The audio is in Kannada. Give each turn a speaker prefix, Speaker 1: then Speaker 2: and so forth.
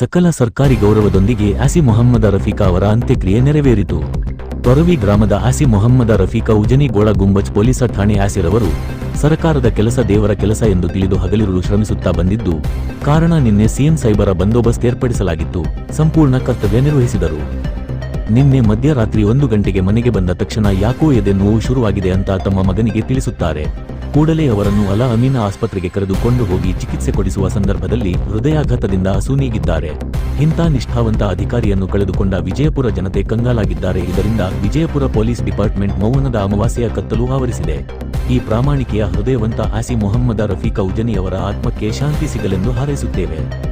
Speaker 1: ಸಕಲ ಸರ್ಕಾರಿ ಗೌರವದೊಂದಿಗೆ ಆಸಿ ಮೊಹಮ್ಮದ ರಫೀಕಾ ಅವರ ಅಂತ್ಯಕ್ರಿಯೆ ನೆರವೇರಿತು. ತೊರವಿ ಗ್ರಾಮದ ಆಸಿ ಮೊಹಮ್ಮದ ರಫೀಕಾ ಉಜನಿಗೋಳ ಗುಂಬಜ್ ಪೊಲೀಸ ಠಾಣೆ ಆಸಿರವರು ಸರ್ಕಾರದ ಕೆಲಸ ದೇವರ ಕೆಲಸ ಎಂದು ತಿಳಿದು ಹಗಲಿರುಳು ಶ್ರಮಿಸುತ್ತಾ ಬಂದಿದ್ದು, ಕಾರಣ ನಿನ್ನೆ ಸಿಎಂ ಸೈಬರ ಬಂದೋಬಸ್ತ್ ಏರ್ಪಡಿಸಲಾಗಿತ್ತು, ಸಂಪೂರ್ಣ ಕರ್ತವ್ಯ ನಿರ್ವಹಿಸಿದರು. ನಿನ್ನೆ ಮಧ್ಯರಾತ್ರಿ ಒಂದು ಗಂಟೆಗೆ ಮನೆಗೆ ಬಂದ ತಕ್ಷಣ ಯಾಕೋ ಎದೆ ನೋವು ಶುರುವಾಗಿದೆ ಅಂತ ತಮ್ಮ ಮಗನಿಗೆ ತಿಳಿಸುತ್ತಾರೆ. ಕೂಡಲೇ ಅವರನ್ನು ಅಲ ಅಮೀನ ಆಸ್ಪತ್ರೆಗೆ ಕರೆದುಕೊಂಡು ಹೋಗಿ ಚಿಕಿತ್ಸೆ ಕೊಡಿಸುವ ಸಂದರ್ಭದಲ್ಲಿ ಹೃದಯಾಘಾತದಿಂದ ಅಸೂನೀಗಿದ್ದಾರೆ. ಇಂಥ ನಿಷ್ಠಾವಂತ ಅಧಿಕಾರಿಯನ್ನು ಕಳೆದುಕೊಂಡ ವಿಜಯಪುರ ಜನತೆ ಕಂಗಾಲಾಗಿದ್ದಾರೆ. ಇದರಿಂದ ವಿಜಯಪುರ ಪೊಲೀಸ್ ಡಿಪಾರ್ಟ್ಮೆಂಟ್ ಮೌನದ ಅಮಾವಾಸ್ಯೆಯ ಕತ್ತಲು ಆವರಿಸಿದೆ. ಈ ಪ್ರಾಮಾಣಿಕೆಯ ಹೃದಯವಂತ ಆಸಿ ಮೊಹಮ್ಮದ ರಫೀಕ ಉಜನಿಯವರ ಆತ್ಮಕ್ಕೆ ಶಾಂತಿ ಸಿಗಲೆಂದು ಹಾರೈಸುತ್ತೇವೆ.